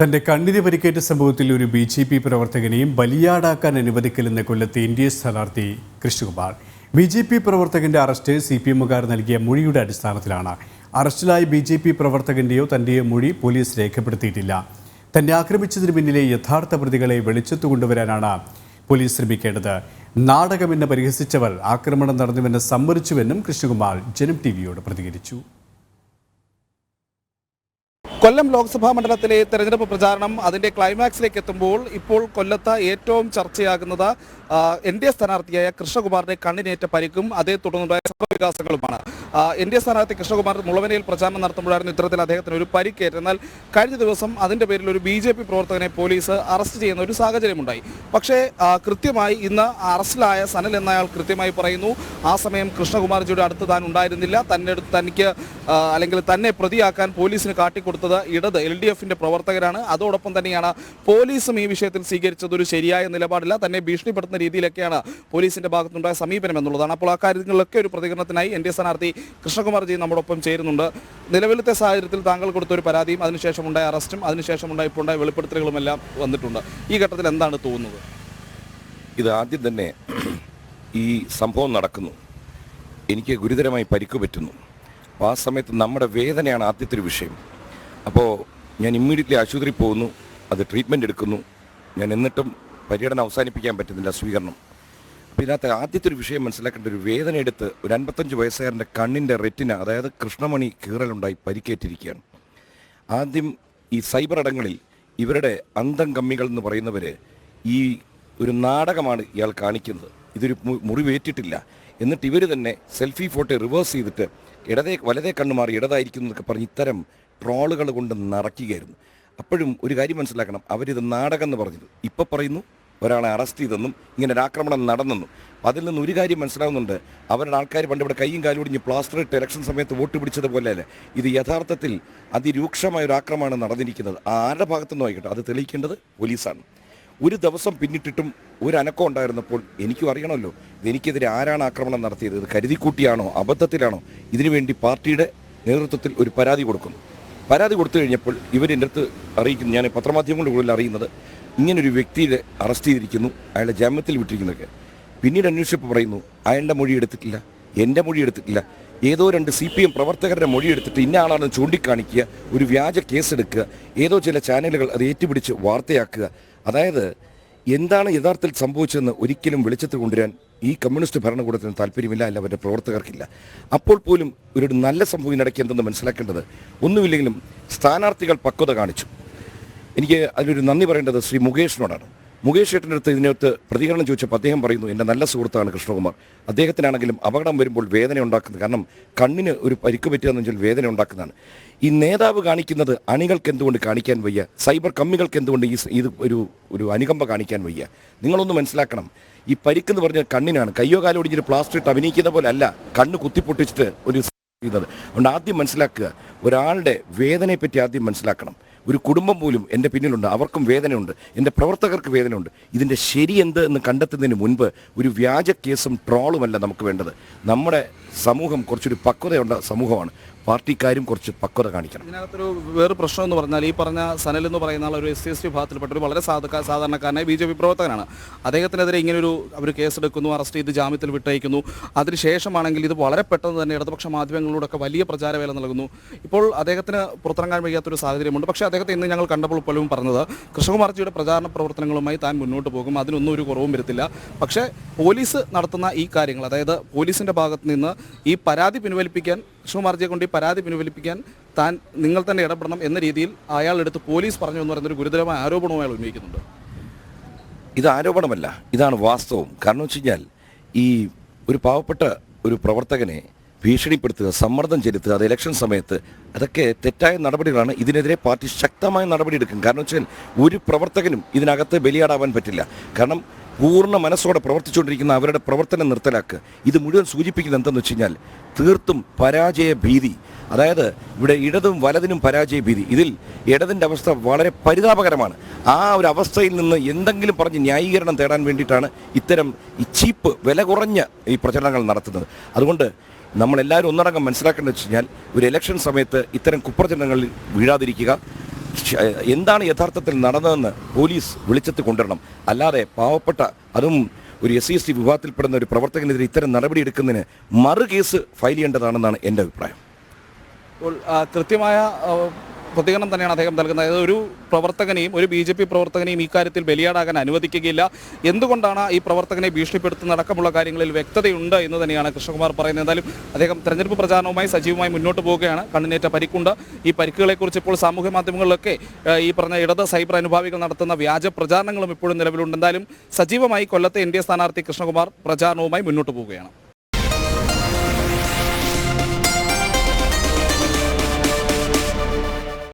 തന്റെ കണ്ണിന് പരിക്കേറ്റ സംഭവത്തിൽ ഒരു ബി ജെ പി പ്രവർത്തകനെയും ബലിയാടാക്കാൻ അനുവദിക്കില്ലെന്ന് കൊല്ലത്തെ എൻ ഡി എ സ്ഥാനാർത്ഥി കൃഷ്ണകുമാർ. ബി ജെ പി പ്രവർത്തകന്റെ അറസ്റ്റ് സി പി എമ്മുകാർ നൽകിയ മൊഴിയുടെ അടിസ്ഥാനത്തിലാണ്. അറസ്റ്റിലായ ബി ജെ പി പ്രവർത്തകന്റെയോ തന്റെയോ മൊഴി പോലീസ് രേഖപ്പെടുത്തിയിട്ടില്ല. തന്നെ ആക്രമിച്ചതിന് പിന്നിലെ യഥാർത്ഥ പ്രതികളെ വെളിച്ചത്തു കൊണ്ടുവരാനാണ് പോലീസ് ശ്രമിക്കേണ്ടത്. നാടകമെന്ന് പരിഹസിച്ചവർ ആക്രമണം നടന്നുവെന്ന് സമ്മതിച്ചുവെന്നും കൃഷ്ണകുമാർ ജനം ടി വിയോട് പ്രതികരിച്ചു. കൊല്ലം ലോക്സഭാ മണ്ഡലത്തിലെ തെരഞ്ഞെടുപ്പ് പ്രചാരണം അതിന്റെ ക്ലൈമാക്സിലേക്ക് എത്തുമ്പോൾ ഇപ്പോൾ കൊല്ലത്ത് ഏറ്റവും ചർച്ചയാകുന്നത് എൻ ഡി എ സ്ഥാനാർത്ഥിയായ കൃഷ്ണകുമാറിന്റെ കണ്ണിനേറ്റ പരിക്കും അതേ തുടർന്നുണ്ടായ സംഭവവികാസങ്ങളുമാണ് എൻ ഡി എ സ്ഥാനാർത്ഥി കൃഷ്ണകുമാർ മുളവനയിൽ പ്രചാരണം നടത്തുമ്പോഴായിരുന്നു ഇത്തരത്തിൽ അദ്ദേഹത്തിന് ഒരു പരിക്കേറ്റ് എന്നാൽ കഴിഞ്ഞ ദിവസം അതിന്റെ പേരിൽ ഒരു ബി ജെ പി പ്രവർത്തകനെ പോലീസ് അറസ്റ്റ് ചെയ്യുന്ന ഒരു സാഹചര്യമുണ്ടായി. പക്ഷേ കൃത്യമായി ഇന്ന് അറസ്റ്റിലായ സനൽ എന്നയാൾ കൃത്യമായി പറയുന്നു ആ സമയം കൃഷ്ണകുമാർജിയുടെ അടുത്ത് താൻ ഉണ്ടായിരുന്നില്ല. തന്നെ തനിക്ക് അല്ലെങ്കിൽ തന്നെ പ്രതിയാക്കാൻ പോലീസിന് കാട്ടിക്കൊടുത്തത് ഇടത് എൽ ഡി എഫിന്റെ പ്രവർത്തകരാണ്. അതോടൊപ്പം തന്നെയാണ് പോലീസും ഈ വിഷയത്തിൽ സ്വീകരിച്ചത് ഒരു ശരിയായ നിലപാടില്ല. തന്നെ ഭീഷണിപ്പെടുത്തുന്ന രീതിയിലൊക്കെയാണ് പോലീസിന്റെ ഭാഗത്തുണ്ടായ സമീപനം എന്നുള്ളതാണ് അപ്പോൾ ആ കാര്യങ്ങളിലൊക്കെ ഒരു പ്രതികരണത്തിനായി എൻ ഡി എ സ്ഥാനാർത്ഥി കൃഷ്ണകുമാർജി നമ്മോടൊപ്പം ചേരുന്നുണ്ട്. നിലവിലത്തെ സാഹചര്യത്തിൽ താങ്കൾ കൊടുത്തൊരു പരാതിയും അതിനുശേഷം ഉണ്ടായ അറസ്റ്റും അതിനുശേഷം ഉണ്ടായ ഇപ്പോൾ ഉണ്ടായ വെളിപ്പെടുത്തലുകളും എല്ലാം വന്നിട്ടുണ്ട്. ഈ ഘട്ടത്തിൽ എന്താണ് തോന്നുന്നത്? ഇത് ആദ്യം തന്നെ ഈ സംഭവം നടക്കുന്നു. എനിക്ക് ഗുരുതരമായി പരിക്ക് പറ്റുന്നു. അപ്പോൾ ആ സമയത്ത് നമ്മുടെ വേദനയാണ് ആദ്യത്തെ ഒരു വിഷയം. അപ്പോൾ ഞാൻ ഇമ്മീഡിയറ്റ്ലി ആശുപത്രിയിൽ പോകുന്നു അത് ട്രീറ്റ്മെന്റ് എടുക്കുന്നു. ഞാൻ എന്നിട്ടും പര്യടനം അവസാനിപ്പിക്കാൻ പറ്റുന്നില്ല സ്വീകരണം ഇതിനകത്ത് ആദ്യത്തെ ഒരു വിഷയം മനസ്സിലാക്കേണ്ട ഒരു വേദന എടുത്ത് ഒരു അൻപത്തഞ്ച് വയസ്സുകാരന്റെ കണ്ണിന്റെ റെറ്റിന അതായത് കൃഷ്ണമണി കീറലുണ്ടായി പരിക്കേറ്റിരിക്കുകയാണ്. ആദ്യം ഈ സൈബർ ഇടങ്ങളിൽ ഇവരുടെ അന്തം കമ്മികൾ എന്ന് പറയുന്നവർ ഈ ഒരു നാടകമാണ് ഇയാൾ കാണിക്കുന്നത്. ഇതൊരു മുറിവേറ്റിട്ടില്ല. എന്നിട്ട് ഇവർ തന്നെ സെൽഫി ഫോട്ടോ റിവേഴ്സ് ചെയ്തിട്ട് ഇടതേ വലതേ കണ്ണു മാറി ഇടതായിരിക്കുന്നു എന്നൊക്കെ പറഞ്ഞ് ഇത്തരം ട്രോളുകൾ കൊണ്ട് നിറയ്ക്കുകയായിരുന്നു അപ്പോഴും ഒരു കാര്യം മനസ്സിലാക്കണം അവരിത് നാടകം എന്ന് പറഞ്ഞത്. ഇപ്പം പറയുന്നു ഒരാളെ അറസ്റ്റ് ചെയ്തെന്നും ഇങ്ങനെ ഒരു ആക്രമണം നടന്നെന്നും. അതിൽ നിന്ന് ഒരു കാര്യം മനസ്സിലാവുന്നുണ്ട്. അവരുടെ ആൾക്കാർ പണ്ട് ഇവിടെ കൈയും കാലും ഒടിഞ്ഞ് പ്ലാസ്റ്റർ ഇട്ട് ഇലക്ഷൻ സമയത്ത് വോട്ട് പിടിച്ചതുപോലെയല്ല ഇത് യഥാർത്ഥത്തിൽ അതിരൂക്ഷമായ ഒരു ആക്രമണമാണ് നടന്നിരിക്കുന്നത്. ആരുടെ ഭാഗത്തുനിന്നും ആയിക്കോട്ടെ? അത് തെളിയിക്കേണ്ടത് പോലീസാണ്. ഒരു ദിവസം പിന്നിട്ടിട്ടും ഒരു അനക്കം ഉണ്ടായിരുന്നപ്പോൾ എനിക്കും അറിയണമല്ലോ ഇതെനിക്കെതിരെ ആരാണ് ആക്രമണം നടത്തിയത്? ഇത് കരുതിക്കൂട്ടിയാണോ? അബദ്ധത്തിലാണോ? ഇതിനുവേണ്ടി പാർട്ടിയുടെ നേതൃത്വത്തിൽ ഒരു പരാതി കൊടുക്കുന്നു. പരാതി കൊടുത്തു കഴിഞ്ഞപ്പോൾ ഇവരെന്റെ അടുത്ത് അറിയിക്കുന്നു. ഞാൻ പത്രമാധ്യമങ്ങളുടെ കൂടുതൽ അറിയുന്നത് ഇങ്ങനൊരു വ്യക്തിയെ അറസ്റ്റ് ചെയ്തിരിക്കുന്നു. അയാളെ ജാമ്യത്തിൽ വിട്ടിരിക്കുന്നതൊക്കെ പിന്നീട് അന്വേഷിച്ചപ്പോൾ പറയുന്നു അയാളുടെ മൊഴി എടുത്തിട്ടില്ല. എന്റെ മൊഴി എടുത്തിട്ടില്ല. ഏതോ രണ്ട് സി പി എം പ്രവർത്തകരുടെ മൊഴി എടുത്തിട്ട് ഇന്ന ആളാണെന്ന് ചൂണ്ടിക്കാണിക്കുക ഒരു വ്യാജ കേസെടുക്കുക ഏതോ ചില ചാനലുകൾ അത് ഏറ്റുപിടിച്ച് വാർത്തയാക്കുക. അതായത് എന്താണ് യഥാർത്ഥത്തിൽ സംഭവിച്ചതെന്ന് ഒരിക്കലും വെളിച്ചത്തിൽ കൊണ്ടുവരാൻ ഈ കമ്മ്യൂണിസ്റ്റ് ഭരണകൂടത്തിന് താല്പര്യമില്ല അല്ല അവരുടെ പ്രവർത്തകർക്കില്ല. അപ്പോൾ പോലും ഒരു നല്ല സംഭവം ഇതിനിടയ്ക്ക് എന്തെന്ന് മനസ്സിലാക്കേണ്ടത് ഒന്നുമില്ലെങ്കിലും സ്ഥാനാർത്ഥികൾ പക്വത കാണിച്ചു. എനിക്ക് അതിലൊരു നന്ദി പറയേണ്ടത് ശ്രീ മുകേഷിനോടാണ്. മുകേഷ് ഏട്ടന്റെ അടുത്ത് ഇതിനകത്ത് പ്രതികരണം ചോദിച്ചപ്പോൾ അദ്ദേഹം പറയുന്നു എന്റെ നല്ല സുഹൃത്താണ് കൃഷ്ണകുമാർ. അദ്ദേഹത്തിനാണെങ്കിലും അപകടം വരുമ്പോൾ വേദന ഉണ്ടാക്കുന്നത് കാരണം കണ്ണിന് ഒരു പരിക്ക് പറ്റുകയെന്ന് വെച്ചാൽ വേദന ഉണ്ടാക്കുന്നതാണ്. ഈ നേതാവ് കാണിക്കുന്നത് അണികൾക്ക് എന്തുകൊണ്ട് കാണിക്കാൻ വയ്യ? സൈബർ കമ്മികൾക്ക് എന്തുകൊണ്ട് ഈ ഇത് ഒരു ഒരു അനുകമ്പ കാണിക്കാൻ വയ്യ? നിങ്ങളൊന്ന് മനസ്സിലാക്കണം. ഈ പരിക്കെന്ന് പറഞ്ഞാൽ കണ്ണിനാണ്. കയ്യോ കാലോ ഒടിഞ്ഞൊരു പ്ലാസ്റ്റർ ഇട്ട് അഭിനയിക്കുന്ന പോലെ അല്ല കണ്ണ് കുത്തിപ്പൊട്ടിച്ചിട്ട് ഒരു ചെയ്യുന്നത് അതുകൊണ്ട് ആദ്യം മനസ്സിലാക്കുക ഒരാളുടെ വേദനയെപ്പറ്റി ആദ്യം മനസ്സിലാക്കണം. ഒരു കുടുംബം പോലും എന്റെ പിന്നിലുണ്ട് അവർക്കും വേദനയുണ്ട് എന്റെ പ്രവർത്തകർക്ക് വേദനയുണ്ട്. ഇതിന്റെ ശരി എന്ത് എന്ന് കണ്ടെത്തുന്നതിന് മുൻപ് ഒരു വ്യാജ കേസും ട്രോളുമല്ല നമുക്ക് വേണ്ടത്. നമ്മുടെ സമൂഹം കുറച്ചൊരു പക്വതയുള്ള സമൂഹമാണ്. പാർട്ടിക്കാരും കുറച്ച് പക്വത കാണിക്കണം. ഇതിനകത്തൊരു വേറെ പ്രശ്നം എന്ന് പറഞ്ഞാൽ ഈ പറഞ്ഞ സനൽ എന്ന് പറയുന്ന ഒരു എസ് സി എസ് ടി വിഭാഗത്തിൽപ്പെട്ട ഒരു വളരെ സാധ സാധാരണക്കാരനായ ബി ജെ പി പ്രവർത്തകനാണ്. അദ്ദേഹത്തിനെതിരെ ഇങ്ങനൊരു അവർ കേസെടുക്കുന്നു അറസ്റ്റ് ചെയ്ത് ജാമ്യത്തിൽ വിട്ടയക്കുന്നു. അതിനുശേഷമാണെങ്കിൽ ഇത് വളരെ പെട്ടെന്ന് തന്നെ ഇടതുപക്ഷ മാധ്യമങ്ങളിലൂടെയൊക്കെ വലിയ പ്രചാരവേല നൽകുന്നു. ഇപ്പോൾ അദ്ദേഹത്തിന് പുറത്തിറങ്ങാൻ വയ്യാത്തൊരു സാഹചര്യമുണ്ട്. പക്ഷേ അദ്ദേഹത്തെ ഇന്ന് ഞങ്ങൾ കണ്ടപ്പോൾ പോലും പറഞ്ഞത് കൃഷ്ണകുമാർജിയുടെ പ്രചാരണ പ്രവർത്തനങ്ങളുമായി താൻ മുന്നോട്ട് പോകും. അതിനൊന്നും ഒരു കുറവും വരുത്തില്ല. പക്ഷേ പോലീസ് നടത്തുന്ന ഈ കാര്യങ്ങൾ അതായത് പോലീസിന്റെ ഭാഗത്ത് നിന്ന് ഈ പരാതി പിൻവലിപ്പിക്കാൻ കൃഷ്ണകുമാർജിയെ കൊണ്ട് ഈ പരാതി പിൻവലിപ്പിക്കാൻ താൻ നിങ്ങൾ തന്നെ ഇടപെടണം എന്ന രീതിയിൽ അയാളെടുത്ത് പോലീസ് പറഞ്ഞു എന്ന് പറയുന്ന ഒരു ഗുരുതരമായ ആരോപണവും അയാൾ ഉന്നയിക്കുന്നുണ്ട്. ഇത് ആരോപണമല്ല ഇതാണ് വാസ്തവം. കാരണം വെച്ച് കഴിഞ്ഞാൽ ഈ ഒരു പാവപ്പെട്ട ഒരു പ്രവർത്തകനെ ഭീഷണിപ്പെടുത്തുക സമ്മർദ്ദം ചെലുത്തുക അത് ഇലക്ഷൻ സമയത്ത് അതൊക്കെ തെറ്റായ നടപടികളാണ്. ഇതിനെതിരെ പാർട്ടി ശക്തമായ നടപടിയെടുക്കും കാരണം വെച്ചാൽ ഒരു പ്രവർത്തകനും ഇതിനകത്ത് ബലിയാടാവാൻ പറ്റില്ല. കാരണം പൂർണ മനസ്സോടെ പ്രവർത്തിച്ചുകൊണ്ടിരിക്കുന്ന അവരുടെ പ്രവർത്തനം നിർത്തലാക്കുക. ഇത് മുഴുവൻ സൂചിപ്പിക്കുന്നത് എന്തെന്ന് വെച്ച് കഴിഞ്ഞാൽ തീർത്തും പരാജയ ഭീതി. അതായത് ഇവിടെ ഇടതും വലതിനും പരാജയ ഭീതി. ഇതിൽ ഇടതിന്റെ അവസ്ഥ വളരെ പരിതാപകരമാണ്. ആ ഒരു അവസ്ഥയിൽ നിന്ന് എന്തെങ്കിലും പറഞ്ഞ് ന്യായീകരണം തേടാൻ വേണ്ടിയിട്ടാണ് ഇത്തരം ഈ ചീപ്പ് വില കുറഞ്ഞ ഈ പ്രചരണങ്ങൾ നടത്തുന്നത്. അതുകൊണ്ട് നമ്മളെല്ലാവരും ഒന്നടങ്കം മനസ്സിലാക്കേണ്ടത് വെച്ച് കഴിഞ്ഞാൽ ഒരു ഇലക്ഷൻ സമയത്ത് ഇത്തരം കുപ്രചരണങ്ങളിൽ വീഴാതിരിക്കുക. എന്താണ് യഥാർത്ഥത്തിൽ നടന്നതെന്ന് പോലീസ് വെളിച്ചത്ത് കൊണ്ടുവരണം. അല്ലാതെ പാവപ്പെട്ട അതും ഒരു എസ് സി എസ് ടി വിഭാഗത്തിൽപ്പെടുന്ന ഒരു പ്രവർത്തകനെതിരെ ഇത്തരം നടപടിയെടുക്കുന്നതിന് മറു കേസ് ഫയൽ ചെയ്യേണ്ടതാണെന്നാണ് എന്റെ അഭിപ്രായം. അപ്പോൾ കൃത്യമായ പ്രതികരണം തന്നെയാണ് അദ്ദേഹം നൽകുന്നത്. ഒരു പ്രവർത്തകനെയും ഒരു ബി ജെ പി പ്രവർത്തകനെയും ഇക്കാര്യത്തിൽ കാര്യത്തിൽ ബലിയാടാകാൻ അനുവദിക്കുകയില്ല. എന്തുകൊണ്ടാണ് ഈ പ്രവർത്തകനെ ഭീഷണിപ്പെടുത്തുന്ന അടക്കമുള്ള കാര്യങ്ങളിൽ വ്യക്തതയുണ്ട് എന്ന് തന്നെയാണ് കൃഷ്ണകുമാർ പറയുന്നത്. എന്തായാലും അദ്ദേഹം തെരഞ്ഞെടുപ്പ് പ്രചാരണവുമായി സജീവമായി മുന്നോട്ട് പോവുകയാണ്. കണ്ണിനേറ്റ പരിക്കുണ്ട്. ഈ പരിക്കുകളെക്കുറിച്ച് ഇപ്പോൾ സാമൂഹ്യ മാധ്യമങ്ങളിലൊക്കെ ഈ പറഞ്ഞ ഇടത് സൈബർ അനുഭാവികൾ നടത്തുന്ന വ്യാജ പ്രചാരണങ്ങളും ഇപ്പോഴും നിലവിലുണ്ട്. എന്തായാലും സജീവമായി കൊല്ലത്തെ എൻ ഡി എ സ്ഥാനാർത്ഥി കൃഷ്ണകുമാർ പ്രചാരണവുമായി മുന്നോട്ട് പോവുകയാണ്.